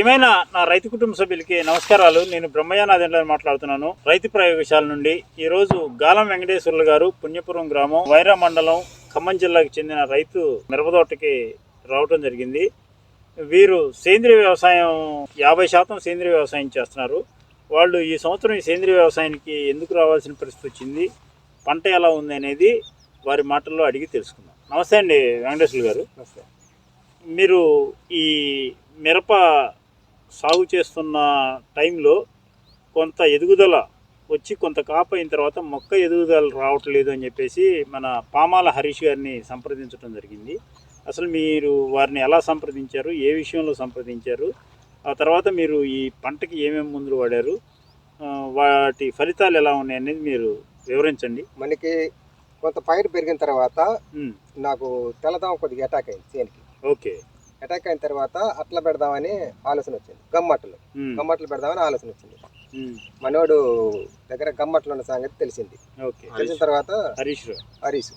ప్రియమైన నా రైతు కుటుంబ సభ్యులకి నమస్కారాలు. నేను బ్రహ్మయ్యనాథంలో మాట్లాడుతున్నాను. రైతు ప్రయోగశాల నుండి ఈ రోజు గాలం వెంకటేశ్వర్లు గారు పుణ్యపురం గ్రామం వైరా మండలం ఖమ్మం జిల్లాకు చెందిన రైతు మిరపతోటకి రావటం జరిగింది. వీరు సేంద్రియ వ్యవసాయం యాభై శాతం సేంద్రియ వ్యవసాయం చేస్తున్నారు. వాళ్ళు ఈ సంవత్సరం ఈ సేంద్రియ వ్యవసాయానికి ఎందుకు రావాల్సిన పరిస్థితి వచ్చింది పంట ఎలా ఉంది అనేది వారి మాటల్లో అడిగి తెలుసుకుందాం. నమస్తే అండి వెంకటేశ్వర్లు గారు. నమస్తే. మీరు ఈ మిరప సాగు చేస్తున్న టైంలో కొంత ఎదుగుదల వచ్చి కొంత కాపు అయిన తర్వాత మొక్క ఎదుగుదల రావట్లేదు అని చెప్పేసి మన పామాల హరీష్ గారిని సంప్రదించడం జరిగింది. అసలు మీరు వారిని ఎలా సంప్రదించారు? ఏ విషయంలో సంప్రదించారు? ఆ తర్వాత మీరు ఈ పంటకి ఏమేమి మందులు వాడారు? వాటి ఫలితాలు ఎలా ఉన్నాయి అనేది మీరు వివరించండి. మనకి కొంత పైరు పెరిగిన తర్వాత నాకు తెల్లదోమ కొద్దిగా అటాక్ అయింది చేనికి. ఓకే. అటాక్ అయిన తర్వాత అట్ల పెడదామని ఆలోచన వచ్చింది. గమ్మట్లు. గమ్మట్లు పెడదామని ఆలోచన వచ్చింది. మనోడు దగ్గర గమ్మట్లు ఉన్న సంగతి తెలిసింది. తెలిసిన తర్వాత హరీష్ హరీష్.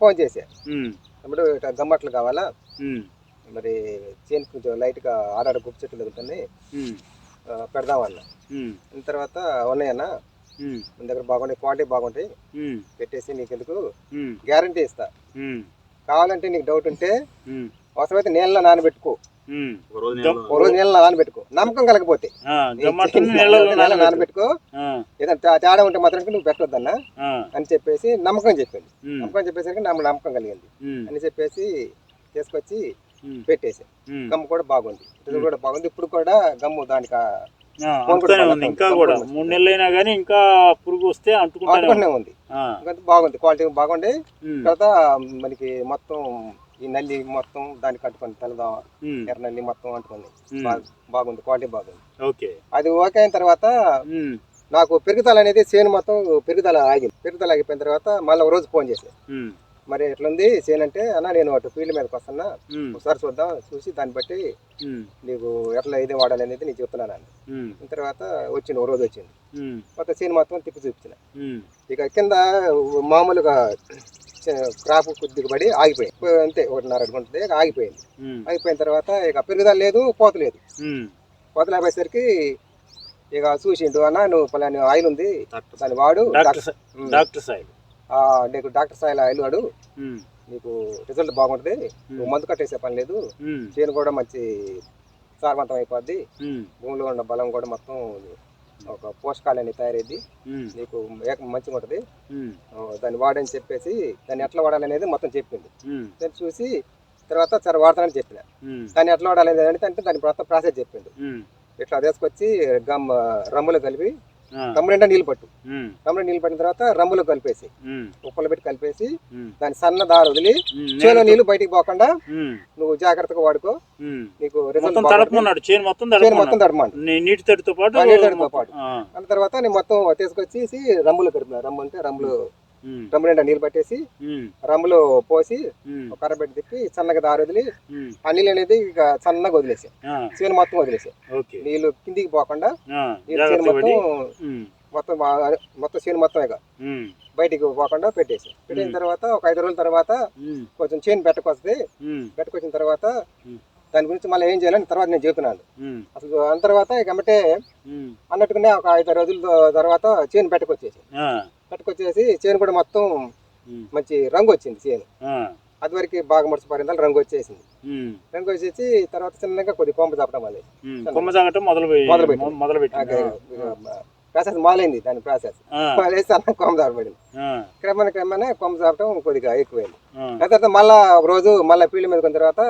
ఫోన్ చేశా. ఉమ్, ఇప్పుడు ఇట్లా గమ్మట్లు కావాలా? మరి చేనికి కొంచెం లైట్గా ఆడాడ గుప్పు చెట్లు తగ్గుతుంది ఉమ్, పెడదామన్నా. తర్వాత ఉన్నాయన్నా. మన దగ్గర బాగుంటాయి క్వాలిటీ బాగుంటాయి. పెట్టేసి నీకు ఎందుకు ఉమ్, గ్యారంటీ ఇస్తా. కావాలంటే నీకు డౌట్ ఉంటే అవసరమైతే నీళ్ళలో నానబెట్టుకో. ఓ రోజు నీళ్ళలో నానబెట్టుకో. నమ్మకం కలగపోతే. నానబెట్టుకో. ఆ, ఏదైనా తేడా ఉంటే మాత్రం నువ్వు పెట్టొద్దన్నా. అని చెప్పేసి నమ్మకం చెప్పింది. నమ్మకం చెప్పేసరికి నాకు నమ్మకం కలిగింది. అని చెప్పేసి తీసుకొచ్చి పెట్టేసి. గమ్ము కూడా బాగుంది. ఇది కూడా బాగుంది. ఇప్పుడు కూడా గమ్ము దానికి ఆ, అంటుతూనే ఉంది. ఇంకా కూడా మూడు నెలలు అయినా కానీ ఇంకా పురుగు వస్తే అంటుకుంటానే ఉంది. బాగుంది. క్వాలిటీ బాగుంది. తర్వాత మనకి మొత్తం ఈ నల్లి మొత్తం దానికి కట్టుకుంది తెల్లదా ఉమ్, ఎర్ర నల్లి మొత్తం అంటుకుంది. బాగుంది. క్వాలిటీ బాగుంది. ఓకే. అది ఓకే అయిన తర్వాత నాకు పెరుగుదల అనేది చేను మొత్తం పెరుగుదల ఆగింది. పెరుగుదల ఆగిపోయిన తర్వాత మళ్ళీ ఒక రోజు ఫోన్ చేశాను మరి ఎట్లుంది చేను అంటే అన్న నేను అటు ఫీల్డ్ మీదకి వస్తున్నా. ఒకసారి చూద్దాం చూసి దాన్ని బట్టి నీకు ఎట్లా ఇది వాడాలి అనేది నీకు చెప్తున్నాను అని తర్వాత వచ్చింది ఒక రోజు వచ్చింది. ఉమ్, మొత్తం చేను మొత్తం తిప్పి చూపించిన. ఇక కింద మామూలుగా క్రాప్ కొద్దిగా పడి ఆగిపోయింది. అంతే ఒకటిన్నర అడుగు ఉంటుంది ఇక ఆగిపోయింది. ఆగిపోయిన తర్వాత ఇక పెరుగుదల లేదు పోత లేదు. పోత లేకపోయేసరికి ఇక చూసిండు అన్న నువ్వు పలాని ఆయిల్ ఉంది దాన్ని వాడు డాక్టర్ సా- ఉమ్. డాక్టర్ సాయిల్ ఆ, నీకు నీకు రిజల్ట్ బాగుంటుంది. నువ్వు మందు కట్టేసే పని లేదు. చేను కూడా మంచి సారవంతం అయిపోద్ది. భూమిలో ఉన్న బలం కూడా మొత్తం ఒక పోషకాలన్నీ తయారైద్ది. ఉమ్, నీకు మంచిగా ఉంటుంది దాన్ని వాడని చెప్పేసి దాన్ని ఎట్లా వాడాలనేది మొత్తం చెప్పింది. దాన్ని చూసి తర్వాత సరే వాడతానని చెప్పిన. దాన్ని ఎట్లా వాడాలి అంటే అంటే దాని మొత్తం ప్రాసెస్ చెప్పింది. ఇట్లా తీసుకొచ్చి గమ్ రమ్ములో కలిపి నిండా నీళ్ళు పట్టు. రమ్ములో నీళ్ళు పట్టిన తర్వాత రమ్ములో కలిపేసి ఉప్పలు పెట్టి కలిపేసి దాని సన్న దారి వదిలి చేలో నీళ్ళు బయటికి పోకుండా నువ్వు జాగ్రత్తగా వాడుకో. నీకు చేను మొత్తం నీ- నీటి తడితో పాటు నీటి తడితో పాటు. అన్న తర్వాత నేను మొత్తం తీసుకొచ్చి రమ్ములో కలిపిన రమ్ము అంటే రమ్ములో రమ్ము నిండా నీళ్ళు పట్టేసి రమ్ములో పోసి ఒక కర్రబెట్టి తిప్పి సన్నగా దారి వదిలి ఆ నీళ్ళు అనేది ఇక సన్నగా వదిలేసాయి ఆ, చేను మొత్తం వదిలేసాయి ఓకే. నీళ్ళు కిందికి పోకుండా ఆ, చేను మొత్తం మొత్తం మొత్తం చేను మొత్తం ఇక బయటికి పోకుండా పెట్టేసి పెట్టిన. తర్వాత ఒక ఐదు రోజుల తర్వాత కొంచెం చేను పెట్టకొస్తుంది పెట్టకొచ్చిన తర్వాత. దాని గురించి మళ్ళీ ఏం చేయాలని తర్వాత నేను చెబుతున్నాను. అసలు అన్న తర్వాత ఇక అన్నట్టుగానే ఒక ఐదు రోజుల తర్వాత చేను పెట్టకొచ్చేసి ఆ, పెట్టకొచ్చేసి చేను కూడా మొత్తం మంచి రంగు వచ్చింది చేను. అది వరకు బాగా ముడిచిపోయింది రంగు వచ్చేసింది. రంగు వచ్చేసి తర్వాత చిన్నగా కొద్ది కొంప చెప్పడం వల్ల. ఉమ్, కొమ్మ సాగటం మొదలు మొదలుపెట్టింది. మొదలు పెట్టి ప్రాసెస్ మొదలైంది దాని ప్రాసెస్. మొదలేసి అన్న కొమ్మ దాపబడింది క్రమేణా క్రమేణా కొమ్మ చాపటం కొద్దిగా ఎక్కువైంది. దాని తర్వాత మళ్ళా ఒక రోజు మళ్ళీ ఫీల్డ్ మీద కొన్న తర్వాత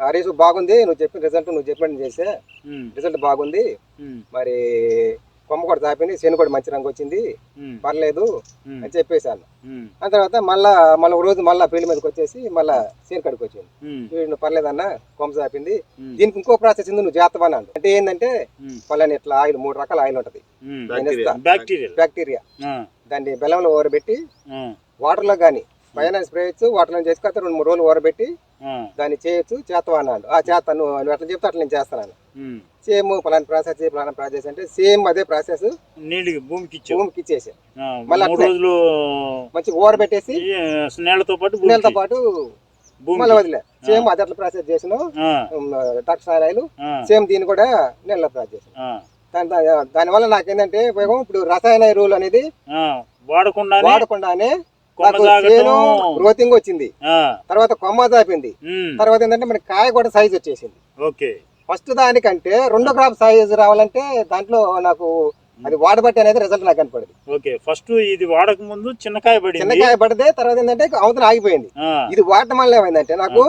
హరీష్ బాగుంది నువ్వు చెప్పిన రిజల్ట్ నువ్వు చెప్పినట్టు చేసే రిజల్ట్ బాగుంది. మరి కొమ్మ కూడా తాపింది చేను కూడా మంచి రంగు వచ్చింది. పర్లేదు అని చెప్పేసాను ఆ తర్వాత మళ్ళా మళ్ళీ ఒక రోజు మళ్ళీ ఫీల్డ్ మీదకి వచ్చేసి మళ్ళా చేను కడికి వచ్చింది. వీడు పర్లేదన్న కొమ్మ చాపింది దీనికి ఇంకో ప్రాసెస్ ఉంది నువ్వు అన్నాడు. అంటే ఏంటంటే పలాని ఇట్లా ఆయిల్ మూడు రకాల ఆయిల్ ఉంటది. బ్యాక్టీరియా బ్యాక్టీరియా దాన్ని బెల్లంలో ఊరబెట్టి వాటర్లో కానీ పైన స్ప్రే చేయొచ్చు వాటర్లో చేసుకొస్తే రెండు మూడు రోజులు ఊరబెట్టి దాన్ని చేయొచ్చు చేస్తావా అన్నాడు. ఆ నువ్వు నువ్వు ఎట్లా చెప్తే అట్లా నేను చేస్తాను సేమ్ పలానా ప్రాసెస్ పలానా ప్రాసెస్ అంటే సేమ్ అదే ప్రాసెస్ నీళ్ళకి భూమికి భూమికి ఇచ్చేసి మళ్ళీ. రోజులు మంచి ఊరబెట్టేసి ఈ నీళ్ళతో పాటు. నీళ్ళతో పాటు మళ్ళీ వదిలే. సేమ్ అది అట్లా ప్రాసెస్ చేసిన. డాక్టర్ సార్ ఆయిల్ ఆ, సేమ్ దీన్ని కూడా నెలలో ప్రాసెస్ చేసిన. దాని దానివల్ల నాకేంటంటే ఉపయోగం ఇప్పుడు రసాయన ఎరువులు అనేది ఆ. వాడకుండానే గ్రోతింగ్ వచ్చింది. తర్వాత కొమ్మ ఉమ్, తర్వాత ఏంటంటే మనకి కాయ కూడా సైజ్ వచ్చేసింది. ఓకే. ఫస్ట్ దానికంటే రెండో క్రాప్ సైజ్ రావాలంటే దాంట్లో నాకు అది వాడబట్టి అనేది రిజల్ట్ నాకు కనపడింది. ఓకే ఫస్ట్ ఇది వాడక ముందు చిన్నకాయ పడింది. చిన్నకాయ పడితే తర్వాత ఏంటంటే అవతల ఆగిపోయింది. ఇది వాడటం వల్ల ఏమైందంటే నాకు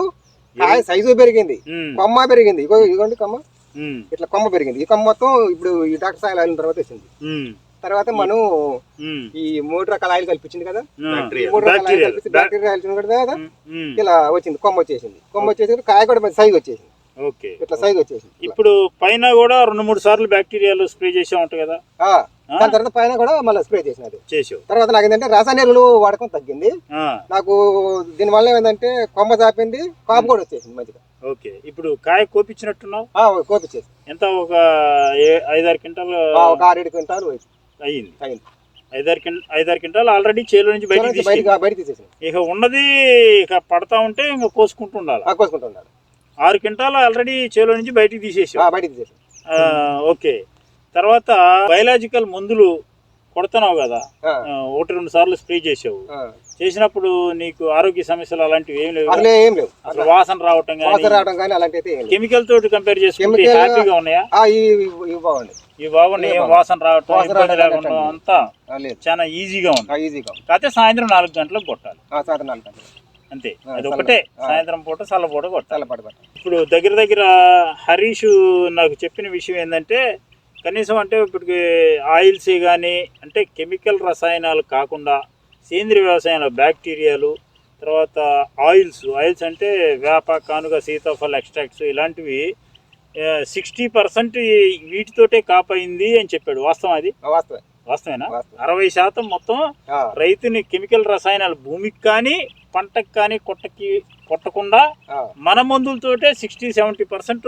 కాయ సైజు పెరిగింది. కొమ్మ పెరిగింది. ఇగో ఇదిగోండి కొమ్మ. ఇట్లా కొమ్మ పెరిగింది. ఈ కొమ్మ మొత్తం ఇప్పుడు ఈ డాక్టర్ సాయిల్ ఆయిల్ తర్వాత వచ్చింది. తర్వాత మనం ఈ మూడు రకాల ఆయిల్ కల్పించింది కదా? మూడు రకాల ఆయిల్ కల్పించి బ్యాక్టీరియా ఆయిల్ కదా? ఇలా వచ్చింది. కొమ్మ వచ్చేసింది. కొమ్మ వచ్చేసి కాయ కూడా సైజ్ వచ్చేసింది. ఓకే. ఇట్లా సైజ్ వచ్చేసింది. ఇప్పుడు పైన కూడా రెండు మూడు సార్లు బ్యాక్టీరియాలు స్ప్రే చేసే ఉంటాయి కదా? దాని తర్వాత పైన కూడా మళ్ళీ స్ప్రే చేసినది చేసావు. తర్వాత నాకు ఏంటంటే రసాయన ఎరువులు వాడకం తగ్గింది. నాకు దీనివల్ల ఏంటంటే కొమ్మ చాపింది కాపు కూడా వచ్చేసింది మంచిగా. ఓకే. ఇప్పుడు కాయ కోపించినట్టున్నావు? ఆ, కోపిచ్చేసి ఎంత? ఒక ఐదారు క్వింటాల్ ఒక ఆరేడు క్వింటాలు అయ్యింది. అయింది. ఐదారు క్వింట ఐదారు క్వింటాల్ ఆల్రెడీ చేలో నుంచి బయట బయట తీసేసి ఇక ఉన్నది ఇక పడతా ఉంటే ఇంకా కోసుకుంటూ ఉండాలి? కోసుకుంటున్నాడు ఆరు క్వింటాల్ ఆల్రెడీ చేలో నుంచి బయటికి తీసేసి. ఆ, ఓకే. తర్వాత బయలాజికల్ మందులు కొడుతున్నావు కదా. ఒకటి రెండు సార్లు స్ప్రే చేసావు. చేసినప్పుడు నీకు ఆరోగ్య సమస్యలు అలాంటివి ఏం లేవు అసలు వాసన రావటం కానీ కెమికల్ తోటి కంపేర్ చేసుకుంటే హ్యాపీగా ఉన్నాయా? ఇవి బాగున్నాయి. వాసన రావటం ఇబ్బంది లేకుండా అంతా చాలా ఈజీగా ఉంది. కాకపోతే సాయంత్రం నాలుగు గంటలకు కొట్టాలి. సాయంత్రం నాలుగు గంటలు అంతే. అది ఒకటే. సాయంత్రం పూట చల్ల పూట కొట్టాలి ఇప్పుడు దగ్గర దగ్గర హరీష్ నాకు చెప్పిన విషయం ఏంటంటే కనీసం అంటే ఇప్పటికి ఆయిల్స్ కానీ అంటే కెమికల్ రసాయనాలు కాకుండా సేంద్రియ వ్యవసాయంలో బ్యాక్టీరియాలు తర్వాత ఆయిల్స్ ఆయిల్స్ అంటే వేప కానుగ సీతాఫల్ ఎక్స్ట్రాక్ట్స్ ఇలాంటివి సిక్స్టీ పర్సెంట్ వీటితోటే కాపయింది అని చెప్పాడు. వాస్తవం అది? ఆ, వాస్తవే వాస్తవేనా? వాస్తవం అరవై శాతం మొత్తం రైతుని కెమికల్ రసాయనాలు భూమికి కానీ పంటకు కానీ కొట్టకి కొట్టకుండా మన మందులతోటే సిక్స్టీ సెవెంటీ పర్సెంట్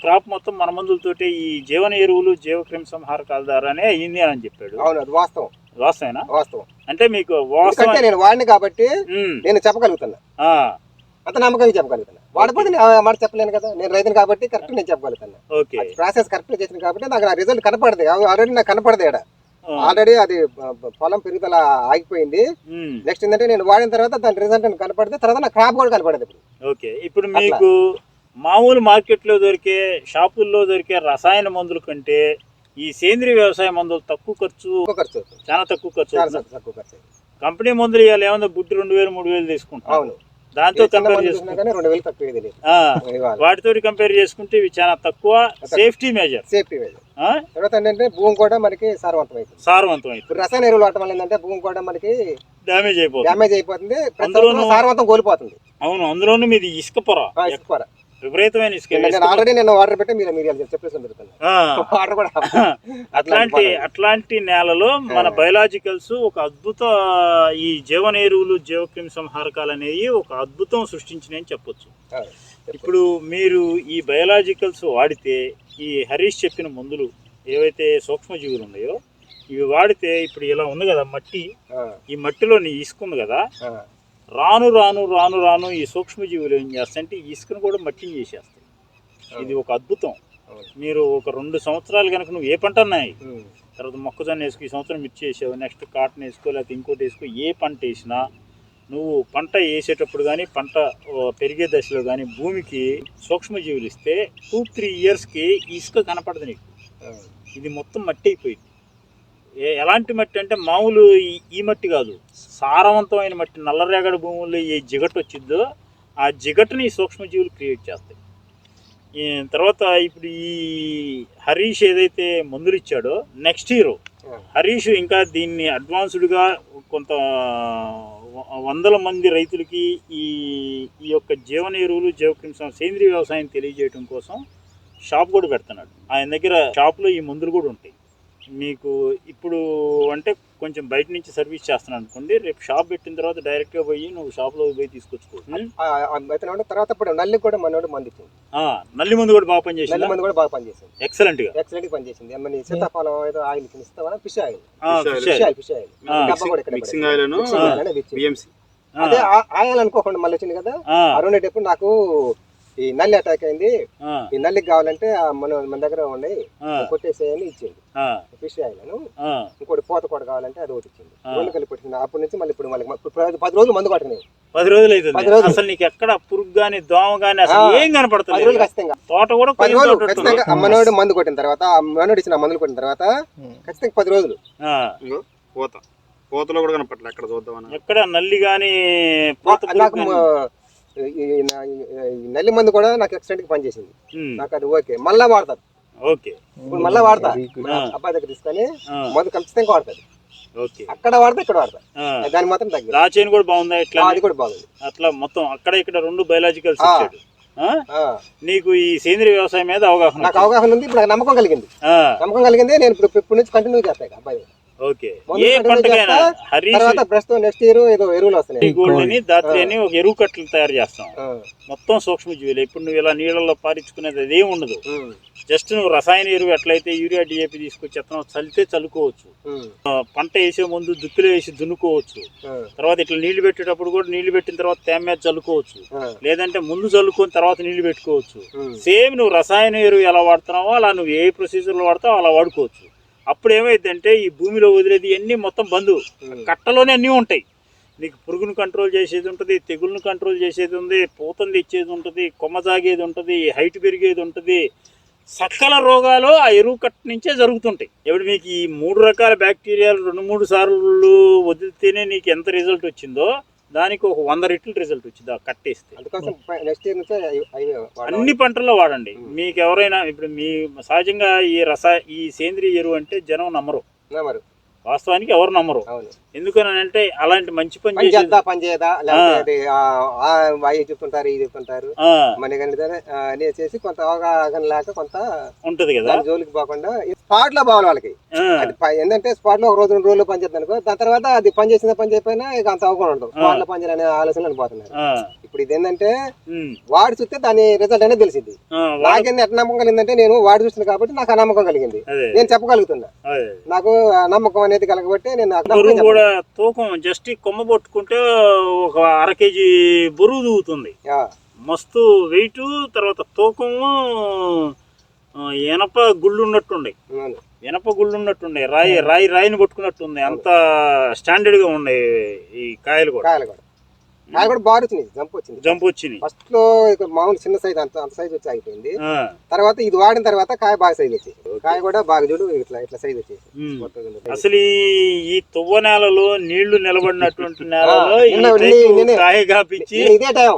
క్రాప్ మొత్తం మన మందులతోటే ఈ జీవన ఎరువులు జీవక్రిమి సంహారకాల ద్వారానే అయ్యింది అని చెప్పాడు. అవును అది వాస్తవం. వాస్తవేనా? వాస్తవం. అంటే మీకు వాస్తవం నేను వాడిని కాబట్టి నేను చెప్పగలుగుతున్నా. ఆ, అంత నమ్మకంగా చెప్పగలుగుతున్నా. వాడిపోతే మాట చెప్పలేను కదా. నేను రైతుని కాబట్టి కరెక్ట్ నేను చెప్పగలుగుతాను ఓకే. ప్రాసెస్ కరెక్ట్ చేసిన కాబట్టి నాకు నా రిజల్ట్ కనపడదు. ఆల్రెడీ నాకు కనపడదు ఇక్కడ ఆల్రెడీ అది పొలం పెరుగుదల ఆగిపోయింది. నెక్స్ట్ ఏంటంటే నేను వాడిన తర్వాత దాని రిజల్ట్ కనపడితే తర్వాత నా క్రాప్ కూడా కనపడదు ఇప్పుడు. ఓకే ఇప్పుడు మీకు మామూలు మార్కెట్లో దొరికే షాపుల్లో దొరికే రసాయన మందుల కంటే ఈ సేంద్రియ వ్యవసాయ మందులు తక్కువ ఖర్చు ఖర్చు చాలా తక్కువ ఖర్చు. తక్కువ ఖర్చు. కంపెనీ మందులు ఇవాళ ఏమన్నా బుట్టి రెండు వేలు మూడు వేలు తీసుకుంటాం అవును. దాంతో కంపేర్ చేసుకుంటే. వాటితో కంపేర్ చేసుకుంటే ఇవి చాలా తక్కువ సేఫ్టీ మెజర్ సేఫ్టీ వేజ్ తర్వాత ఏంటంటే భూమి కూడా మనకి సారవంతం అవుతుంది సారవంతం అయితే ఇప్పుడు రసాయన ఎరువులు వాడటం వల్ల ఏంటంటే భూమి కూడా మనకి డ్యామేజ్ అయిపోతుంది. డ్యామేజ్ అయిపోతుంది. అందులోనూ- సారవంతం కోల్పోతుంది. అవును అందులోనూ మీది ఇసుక పొర. ఇసుక పొర. విపరీతమైన ఇసుక నేను- నేను ఆల్రెడీ నేను వాటర్ పెట్టి మీరు మీరు చెప్పేసి జరుగుతుంది ఆ, వాటర్ కూడా అట్లాంటి అట్లాంటి నేలలో మన బయలాజికల్స్ ఒక అద్భుత ఈ జీవన ఎరువులు జీవక్రిమి సంహారకాలు అనేవి ఒక అద్భుతం సృష్టించినాయని చెప్పొచ్చు. ఇప్పుడు మీరు ఈ బయలాజికల్స్ వాడితే ఈ హరీష్ చెప్పిన మందులు ఏవైతే సూక్ష్మజీవులు ఉన్నాయో ఇవి వాడితే ఇప్పుడు ఇలా ఉంది కదా మట్టి. ఈ మట్టిలో నీ ఇసుక ఉంది కదా రాను రాను రాను రాను ఈ సూక్ష్మజీవులు ఏం చేస్తాయంటే ఈ ఇసుకను కూడా మట్టిని చేసేస్తాయి. ఇది ఒక అద్భుతం. మీరు ఒక రెండు సంవత్సరాలు కనుక నువ్వు ఏ పంట ఉన్నాయి ఉమ్, తర్వాత మొక్కజొన్న వేసుకో ఈ సంవత్సరం మిర్చి వేసావు నెక్స్ట్ కాటన్ వేసుకో లేకపోతే ఇంకోటి వేసుకో ఏ పంట వేసినా నువ్వు పంట వేసేటప్పుడు కానీ పంట పెరిగే దశలో కానీ భూమికి సూక్ష్మజీవులు ఇస్తే టూ త్రీ ఇయర్స్కి ఇసుక కనపడదు నీకు. ఇది మొత్తం మట్టి అయిపోయింది. ఎలాంటి మట్టి అంటే మామూలు ఈ- మట్టి కాదు. సారవంతమైన మట్టి నల్లరేగడి భూముల్లో ఏ జిగట్ వచ్చిందో ఆ జిగట్ని సూక్ష్మజీవులు క్రియేట్ చేస్తాయి. ఈ తర్వాత ఇప్పుడు ఈ హరీష్ ఏదైతే మందులు ఇచ్చాడో నెక్స్ట్ ఇయర్ హరీష్ ఇంకా దీన్ని అడ్వాన్స్డ్గా కొంత వందల మంది రైతులకి ఈ ఈ యొక్క జీవన ఎరువులు జీవక్రిమి సం- సేంద్రీయ వ్యవసాయం తెలియజేయడం కోసం షాప్ కూడా పెడుతున్నాడు. ఆయన దగ్గర షాప్లో ఈ మందులు కూడా ఉంటాయి. మీకు ఇప్పుడు అంటే కొంచెం బయట నుంచి సర్వీస్ చేస్తున్నాను అనుకోండి రేపు షాప్ పెట్టిన తర్వాత డైరెక్ట్గా పోయి నువ్వు షాప్లో పోయి తీసుకొచ్చుకో ఉం? ఆ, ఆ, అయితే ఏమంటే తర్వాత ఇప్పుడు నల్లి కూడా మనోడు మంది నల్లి మందు కూడా బాగా నల్లి పనిచేసింది మంది కూడా బాగా పనిచేసింది. ఎక్సలెంట్ పనిచేసింది. ఏమన్నా ఈ సీతాఫలం ఏదో ఆయిల్ ఇస్తావా? Fish oil. Fish oil. Oil fish oil. Mixing oil oil. BMC అదే ఆ- ఆయాలనుకోకుండా మళ్ళీ వచ్చింది కదా? రెండేటప్పుడు నాకు ఈ నల్లి అటాక్ అయింది. ఈ నల్లికి కావాలంటే ఆ మన మన దగ్గర ఉన్నాయి కొట్టేసేయని ఇచ్చింది. ఫిష్ ఆయిలను. ఇంకోటి పోత కూడా కావాలంటే అది ఒకటి ఇచ్చింది. రెండు కలిపి పెట్టింది అప్పటి నుంచి మళ్ళీ ఇప్పుడు మళ్ళీ పది- రోజులు మందు కొట్టలేదు పది రోజులు అవుతుంది. అసలు నీకు ఎక్కడ పురుగు గాని దోమ గాని అసలు. ఏం పది కనపడుతుంది రోజులు ఖచ్చితంగా. తోట కూడా పది రోజులు. ఖచ్చితంగా మనోడు మందు కొట్టిన తర్వాత ఆ మనోడు ఇచ్చిన మందులు కొట్టిన తర్వాత ఖచ్చితంగా పది రోజులు. పూత. పూతలో కూడా కనపట్లే ఎక్కడ చూద్దామని. ఎక్కడ నల్లి గాని పూత నల్లి మందు కూడా నాకు ఎక్స్టెంట్కి పనిచేసింది. నాకు అది ఓకే. మళ్ళా వాడతారు ఓకే. ఇప్పుడు మళ్ళా వాడతా. అబ్బాయి దగ్గర తీసుకొని మందు ఖచ్చితంగా వాడతారు ఓకే. అక్కడ వాడతా ఇక్కడ వాడతా. దాని మాత్రం తగ్గదు. కూడా బాగుందా ఇట్లా? అది కూడా బాగుంది. అట్లా మొత్తం అక్కడ ఇక్కడ రెండు? ఆ. నీకు ఈ సేంద్రియ వ్యవసాయం మీద అవగాహన నాకు. అవగాహన ఉంది. ఇప్పుడు నమ్మకం కలిగింది. నమ్మకం కలిగింది నేను ఇప్పుడు ఇప్పటి నుంచి కంటిన్యూ చేస్తాను అబ్బాయి ఏ పంటకైనా చేస్తా, హరీష్ తర్వాత ప్రస్తుతం నెక్స్ట్ ఇయర్ ఏదో ఎరువులు వస్తున్నాయి. గోల్డ్ అని దాత్రి అని ఒక ఎరువు కట్టలు తయారు చేస్తాం. మొత్తం సూక్ష్మజీవులు ఇప్పుడు నువ్వు ఇలా నీళ్ళలో పారించుకునేది అదేం ఉండదు. జస్ట్ నువ్వు రసాయన ఎరువు ఎట్లయితే యూరియా డిఏపి తీసుకొచ్చి ఎత్తనం చల్లితే చల్లుకోవచ్చు. పంట వేసే ముందు దుక్కులు వేసి దున్నుకోవచ్చు. తర్వాత ఇట్లా నీళ్ళు పెట్టేటప్పుడు కూడా నీళ్ళు పెట్టిన తర్వాత తేమ మీద చల్లుకోవచ్చు. లేదంటే ముందు చల్లుకొని తర్వాత నీళ్ళు పెట్టుకోవచ్చు. సేమ్ నువ్వు రసాయన ఎరువు ఎలా వాడుతున్నావో అలా నువ్వు ఏ ప్రొసీజర్లో వాడతావో అలా వాడుకోవచ్చు. అప్పుడు ఏమైందంటే ఈ భూమిలో వదిలేది అన్నీ మొత్తం బంధు ఉమ్. కట్టలోనే అన్నీ ఉంటాయి. నీకు పురుగును కంట్రోల్ చేసేది ఉంటుంది తెగుళ్ళను కంట్రోల్ చేసేది ఉంది పూతను తెచ్చేది ఉంటుంది కొమ్మ జాగేది ఉంటుంది హైట్ పెరిగేది ఉంటుంది. సకల రోగాలు ఆ ఎరువు కట్ట నుంచే జరుగుతుంటాయి. ఇప్పుడు మీకు ఈ మూడు రకాల బ్యాక్టీరియాలు రెండు మూడు సార్లు వదిలితేనే నీకు ఎంత రిజల్ట్ వచ్చిందో దానికి ఒక వంద రెట్లు రిజల్ట్ వచ్చింది కట్టేస్తే. అన్ని పంటల్లో వాడండి. మీకు ఎవరైనా ఇప్పుడు మీ సహజంగా ఈ రస ఈ సేంద్రియ ఎరువు అంటే జనం నమ్మరు. వాస్తవానికి ఎవరు నమ్మరు. ఎందుకని అంటే అలాంటి మంచి పని చేద్దా పని చేయదా? లేకపోతే అవి చెప్తుంటారు ఇది చెప్తుంటారు. మన అని చేసి కొంత అవగాహన లేక కొంత ఉంటది కదా. దాని జోలికి పోకుండా స్పాట్లో పోవాలి వాళ్ళకి. అది ఏంటంటే స్పాట్లో ఒక రోజు రెండు రోజులు పని చేద్దాం అనుకో దాని తర్వాత అది పని చేసిన పని చేయకపోయినా ఇక అంత అవగాహన ఉండదు. స్పాట్లో పని చేయాలనే ఆలోచనలు పోతున్నారు ఆ, ఇప్పుడు ఇది ఏంటంటే వాడు చూస్తే దాని రిజల్ట్ అనేది తెలిసింది. నాకేంది ఎట్లా నమ్మకం కలిగిందంటే నేను వాడు చూసిన కాబట్టి నాకు నమ్మకం కలిగింది. నేను చెప్పగలుగుతున్నా. నాకు నమ్మకం అనేది కలగబట్టి నేను తూకం జస్ట్ ఈ కొమ్మ పట్టుకుంటే ఒక అర కేజీ బరువు దూగుతుంది. మస్తు వెయిట్ తర్వాత తూకము ఎనప గుళ్ళు ఉన్నట్టుండే. ఎనప గుళ్ళు ఉన్నట్టుండే రాయి రాయి రాయిని పట్టుకున్నట్టుంది అంత స్టాండర్డ్గా ఉన్నాయి ఈ కాయలు కూడా. కాయలు కూడా వచ్చింది జంప్ వచ్చింది జంప్ వచ్చినాయి ఫస్ట్లో మామూలు చిన్న సైజ్ అంత అంత సైజ్ వచ్చి ఆగిపోయింది. తర్వాత ఇది వాడిన తర్వాత కాయ బాగా సైజ్ వచ్చేసి కాయ కూడా బాగా చూడు ఇట్లా ఇట్లా సైజ్ వచ్చేసి. మొత్తం అసలు ఈ- తువ్వ నేలలో నీళ్ళు నిలబడినటువంటి నేలలో ఇదే టైం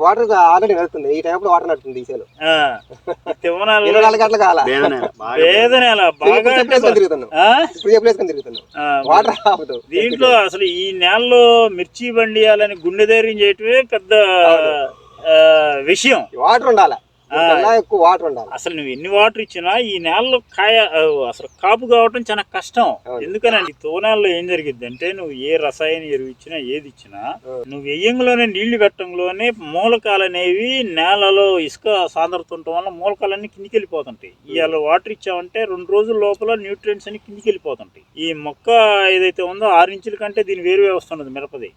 వాటర్ ఆల్రెడీ నడుతుంది ఈ టైంలో వాటర్ నడుతుంది ఈ సేలు ఆ, ఈ తువ్వ ఇరవై నాలుగు గంటలు కావాలా వేదన బాగా వేద నేల బాగా ఇప్పుడు అంటే చెప్పలేసుకొని తిరుగుతున్నాం. ఆ? ఇప్పుడు చెప్పలేసుకొని తిరుగుతున్నాం? ఆ, వాటర్ దీంట్లో అసలు ఈ నేలలో మిర్చి బండియాలని గుండె ధైర్యం చేయటమే పెద్ద ఆ, విషయం. వాటర్ ఉండాలి? ఎక్కువ వాటర్ ఉండాలి. అసలు నువ్వు ఎన్ని వాటర్ ఇచ్చినా ఈ నేలలో కాయ అసలు కాపు కావటం చాలా కష్టం. ఎందుకనండి తోనాల్లో ఏం జరిగిద్ది అంటే నువ్వు ఏ రసాయన ఎరువు ఇచ్చినా ఏది ఇచ్చినా. నువ్వు వెయ్యంలోనే నీళ్ళు పెట్టడంలోనే మూలకాలు అనేవి నేలలో ఇసుక సాంద్రత ఉండటం వల్ల మూలకాలన్నీ కిందికి వెళ్ళిపోతుంటాయి. ఇవాళ వాటర్ ఇచ్చావంటే రెండు రోజుల లోపల న్యూట్రియంట్స్ అన్ని కిందికి వెళ్ళిపోతుంటాయి. ఈ మొక్క ఏదైతే ఉందో ఆరు ఇంచుల కంటే దీని వేరు వ్యవస్థ ఉన్నది మిరపది.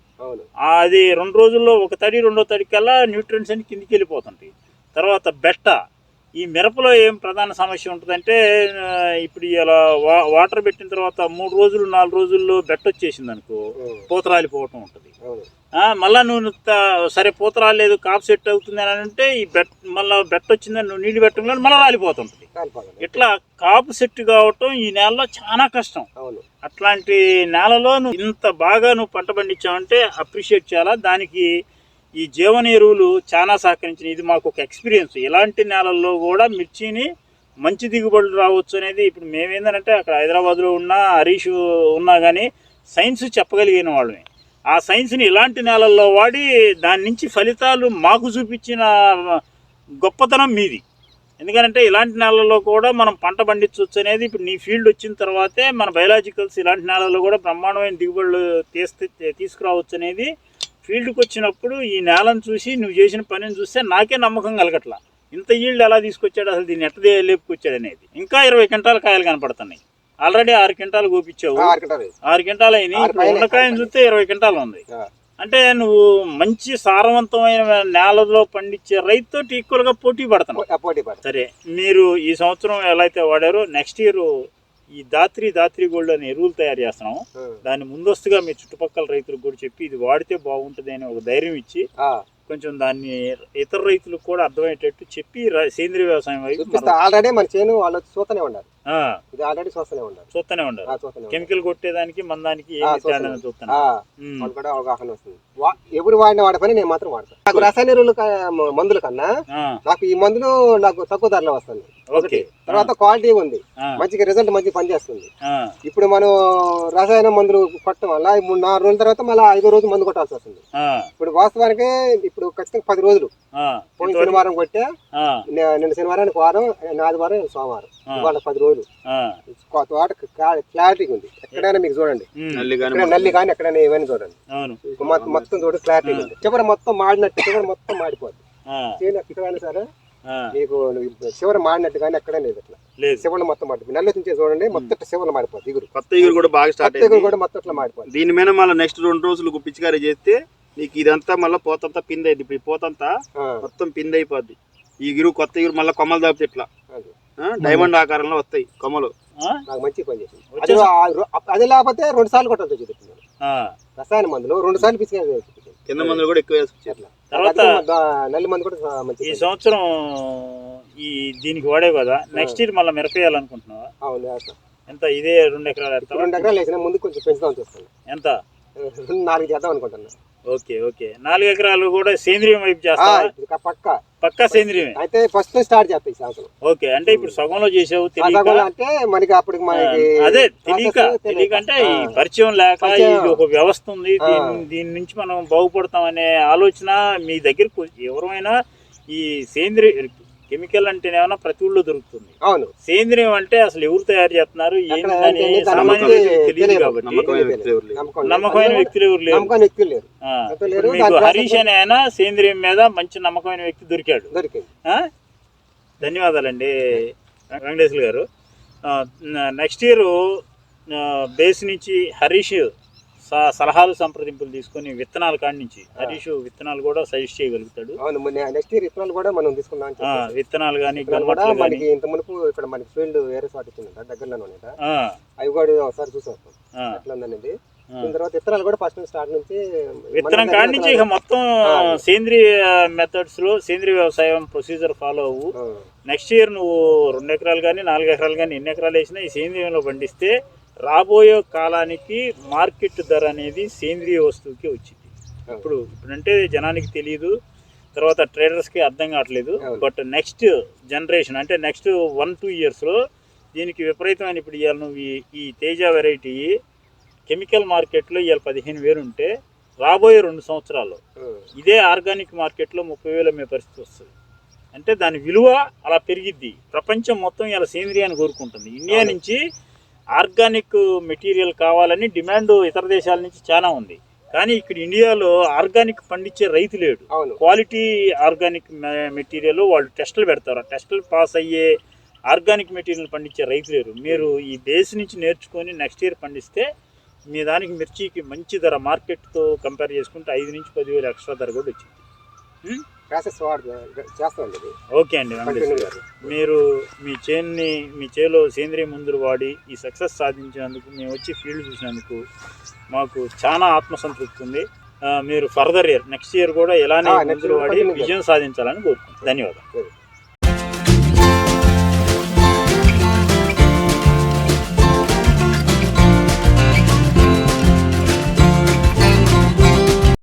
అది రెండు రోజుల్లో ఒక తడి రెండో తడి కల్లా న్యూట్రియంట్స్ అన్ని కిందికి వెళ్ళిపోతుంటాయి. తర్వాత బెట్ట. ఈ మిరపలో ఏం ప్రధాన సమస్య ఉంటుందంటే ఇప్పుడు ఇలా వా వాటర్ పెట్టిన తర్వాత మూడు రోజులు నాలుగు రోజుల్లో బెట్ట వచ్చేసింది అనుకో ఉం. పూత రాలిపోవటం ఉంటుంది మళ్ళా నువ్వు సరే పూత రాలేదు కాపు సెట్ అవుతుంది అని అంటే ఈ బెట్ మళ్ళీ బెట్ట వచ్చిందని నువ్వు నీళ్ళు పెట్టడంలో మళ్ళీ రాలిపోతుంటుంది. ఇట్లా కాపు సెట్ కావటం ఈ నేలలో చాలా కష్టం. అట్లాంటి నేలలో నువ్వు ఇంత బాగా నువ్వు పంట పండించావంటే అప్రిషియేట్ చేయాలా? దానికి ఈ జీవన ఎరువులు చాలా సహకరించిన ఇది మాకు ఒక ఎక్స్పీరియన్స్. ఇలాంటి నేలల్లో కూడా మిర్చిని మంచి దిగుబడులు రావచ్చు అనేది ఇప్పుడు మేమేందంటే అక్కడ హైదరాబాద్లో ఉన్న హరీష్ ఉన్నా కానీ సైన్స్ చెప్పగలిగిన వాళ్ళమే. ఆ సైన్స్ని ఇలాంటి నేలల్లో వాడి దాని నుంచి ఫలితాలు మాకు చూపించిన గొప్పతనం మీది. ఎందుకంటే ఇలాంటి నేలల్లో కూడా మనం పంట పండించవచ్చు అనేది ఇప్పుడు నీ ఫీల్డ్ వచ్చిన తర్వాతే మన బయలాజికల్స్ ఇలాంటి నేలల్లో కూడా బ్రహ్మాండమైన దిగుబడులు తీస్తే తీసుకురావచ్చు అనేది ఫీల్డ్కి వచ్చినప్పుడు ఈ నేలను చూసి నువ్వు చేసిన పనిని చూస్తే నాకే నమ్మకం కలగట్లా. ఇంత ఈల్డ్ ఎలా తీసుకొచ్చాడు? అసలు దీన్ని ఎట్ట లేపుకొచ్చాడు అనేది. ఇంకా ఇరవై క్వింటాల కాయలు కనపడుతున్నాయి. ఆల్రెడీ ఆరు క్వింటాలు కోపించావు ఆ, ఆరు క్వింటాలు. అయినాయి. ఆరు ఇప్పుడు పైనే, ఉన్న కాయని ఆరు చూస్తే ఇరవై క్వింటాలు ఉంది. అంటే నువ్వు మంచి సారవంతమైన నేలలో పండించే రైతుతో ఈక్వల్గా పోటీ పడతాను పో- పోటీ పడతాం సరే మీరు ఈ సంవత్సరం ఎలా అయితే వాడారో నెక్స్ట్ ఇయర్ ఈ దాత్రి దాత్రి గోల్డ్ అనే ఎరువులు తయారు చేస్తున్నాం. దాన్ని ముందస్తుగా మీ చుట్టుపక్కల రైతులకు కూడా చెప్పి ఇది వాడితే బాగుంటుంది అని ఒక ధైర్యం ఇచ్చి కొంచెం దాన్ని ఇతర రైతులకు కూడా అర్థమయ్యేటట్టు చెప్పి సేంద్రియ వ్యవసాయం వైపు ఆల్రెడీ మన చేను వాళ్ళు చూస్తూనే ఉన్నారు. ఆ, ఇది ఆల్రెడీ చూస్తూనే ఉన్నారు. చూస్తూనే ఉన్నారు. కెమికల్ కొట్టేదానికి మందానికి. చూస్తాను కూడా అవగాహన వస్తుంది. ఎవరు వాడిన వాడే పని నేను మాత్రం వాడతాను నాకు రసాయన ఎరువులు మందుల కన్నా నాకు ఈ మందులు నాకు తక్కువ ధరలో వస్తుంది. ఓకే. తర్వాత క్వాలిటీ ఉంది. మంచిగా రిజల్ట్ మంచిగా పనిచేస్తుంది. ఇప్పుడు మనం రసాయన మందులు కొట్టడం వల్ల మూడు నాలుగు రోజుల తర్వాత మళ్ళీ ఐదో రోజు మందు కొట్టాల్సి వస్తుంది. ఇప్పుడు వాస్తవానికి ఇప్పుడు ఖచ్చితంగా పది రోజులు. పోయిన శనివారం కొట్టే నిన్న శనివారానికి వారం ఆదివారం సోమవారం. ఇవాళ పది రోజులు. ఆ, కొ- తోట క్లారిటీ ఉంది. ఎక్కడైనా మీకు చూడండి. నల్లి కానీ ఇక్కడ ఎక్కడైనా ఏమైనా చూడండి. అవును. మొత్తం మొత్తం చూడ క్లారిటీ ఉంది. చివరి మొత్తం మాడినట్టు చివరి మొత్తం మాడిపోద్ది. ఎక్కడైనా సరే ఆ, మీకు చివరి మాడినట్టు కానీ ఎక్కడా లేదు లేదు. శివులు మొత్తం మాడిపోయి నల్లి నుంచి చూడండి మొత్తం శివులు మాడిపోద్ది ఇగురు. కొత్త ఇగురు కూడా బాగా స్టార్ట్ కొత్త ఇగురు కూడా మొత్తం ఇట్లా మాడిపోద్ది. దీని మీద మళ్ళీ నెక్స్ట్ రెండు రోజులు పిచ్చికారీ చేస్తే నీకు ఇదంతా మళ్ళీ పోతంతా పిండి అయింది ఇప్పుడు పోతంతా మొత్తం పిండి అయిపోద్ది ఈ ఇగురు కొత్త ఇగురు మళ్ళీ కొమ్మలు దాపితే ఇట్లా డైమండ్ ఆకారంలో వస్తాయి కొమ్మలు. నాకు మంచి పని చేసింది. అది లేకపోతే రెండు సార్లు కొట్టాల్సి వచ్చేది రసాయన మందులు రెండు సార్లు పిసిగా కింద మందులు కూడా ఎక్కువ వేసుకొచ్చారు తర్వాత నల్లి మందు కూడా మంచి ఈ సంవత్సరం ఈ దీనికి వాడేవు కదా నెక్స్ట్ ఇయర్ మళ్ళీ మిరపేయాలనుకుంటున్నావా? అవును. ఎంత? ఇదే రెండు ఎకరాలు రెండు ఎకరాలు వేసిన ముందు కొంచెం పెంచుదాం చూస్తాను ఎంత? నాలుగు చేద్దాం అనుకుంటున్నా. Okay okay. నాలుగు ఎకరాలు కూడా సేంద్రియం వైపు ఇది పక్క. పక్కా సేంద్రియమే? అయితే ఫస్ట్ స్టార్ట్ చేస్తాయి సంవత్సరం ఓకే అంటే ఇప్పుడు సగంలో చేసావు తెలియక? అంటే మనకి మనకి అదే తెలియక తెలియక. అంటే ఈ. పరిచయం లేక. ఇది ఒక వ్యవస్థ ఉంది. దీని దీని నుంచి మనం బాగుపడతాం అనే ఆలోచన మీ దగ్గరకు ఎవరైనా ఈ సేంద్రియ కెమికల్ అంటే ఏమైనా ప్రతి ఊళ్ళో దొరుకుతుంది. అవును. సేంద్రియం అంటే అసలు ఎవరు తయారు చేస్తున్నారు? ఏంటని తెలియదు. కాబట్టి. నమ్మకమైన వ్యక్తులు ఎవరు లేరు. మీకు హరీష్ అనే ఆయన సేంద్రియం మీద మంచి నమ్మకమైన వ్యక్తి దొరికాడు? ధన్యవాదాలండి వెంకటేశ్వర గారు. నెక్స్ట్ ఇయర్ బేస్ నుంచి హరీష్ సలహాలు సంప్రదింపులు తీసుకొని విత్తనాల కాడి నుంచి హరీష్ విత్తనాలు కూడా సజెస్ట్ చేయగలుగుతాడు. అవును నెక్స్ట్ ఇయర్ విత్తనాలు కూడా మనం తీసుకుందాం. విత్తనాలు కానీ కూడా మనకి ఇంత మునుపు ఇక్కడ మనకి ఫీల్డ్ వేరే చోట ఇచ్చిందంట దగ్గరలోనే అవి కూడా ఒకసారి చూసి వస్తాం ఎట్లా ఉందనేది. దీని తర్వాత విత్తనాలు కూడా ఫస్ట్ స్టార్ట్ నుంచి విత్తనం కాడి నుంచి ఇక మొత్తం. సేంద్రియ మెథడ్స్లో సేంద్రియ వ్యవసాయం ప్రొసీజర్ ఫాలో అవ్వు. నెక్స్ట్ ఇయర్ నువ్వు రెండు ఎకరాలు కానీ నాలుగు ఎకరాలు కానీ ఎన్ని ఎకరాలు వేసినా ఈ సేంద్రియంలో పండిస్తే రాబోయే కాలానికి మార్కెట్ ధర అనేది సేంద్రియ వస్తువుకి వచ్చింది. ఇప్పుడు ఇప్పుడంటే జనానికి తెలియదు తర్వాత ట్రేడర్స్కి అర్థం కావట్లేదు. బట్ నెక్స్ట్ జనరేషన్ అంటే నెక్స్ట్ వన్ టూ ఇయర్స్లో దీనికి విపరీతమైన ఇప్పుడు ఇవాళ నువ్వు ఈ- ఈ తేజ వెరైటీ కెమికల్ మార్కెట్లో ఇవాళ పదిహేను వేలు ఉంటే రాబోయే రెండు సంవత్సరాల్లో ఇదే ఆర్గానిక్ మార్కెట్లో ముప్పై వేలు అమ్మే పరిస్థితి వస్తుంది. అంటే దాని విలువ అలా పెరిగిద్ది. ప్రపంచం మొత్తం ఇలా సేంద్రియాన్ని కోరుకుంటుంది. ఇండియా. నుంచి ఆర్గానిక్ మెటీరియల్ కావాలని డిమాండ్ ఇతర దేశాల నుంచి చాలా ఉంది. కానీ ఇక్కడ ఇండియాలో ఆర్గానిక్ పండించే రైతు లేడు. క్వాలిటీ ఆర్గానిక్ మెటీరియల్ వాళ్ళు టెస్టులు పెడతారు. ఆ టెస్టులు పాస్ అయ్యే ఆర్గానిక్ మెటీరియల్ పండించే రైతు లేరు. మీరు ఈ బేస్ నుంచి నేర్చుకొని నెక్స్ట్ ఇయర్ పండిస్తే మీ దానికి మిర్చికి మంచి ధర మార్కెట్తో కంపేర్ చేసుకుంటే ఐదు నుంచి పదివేలు ఎక్స్ట్రా ధర కూడా వచ్చింది? ప్రాసెస్ ఓకే అండి వెంకటేశ్వర గారు. మీరు మీ చేన్ని మీ చేలో సేంద్రియ మందులు వాడి ఈ సక్సెస్ సాధించినందుకు మేము వచ్చి ఫీల్డ్ చూసినందుకు మాకు చాలా ఆత్మసంతృప్తి ఉంది. మీరు ఫర్దర్ ఇయర్ నెక్స్ట్ ఇయర్ కూడా ఎలానే మందులు వాడి విజయం సాధించాలని కోరుకుంటున్నాను ధన్యవాదాలు.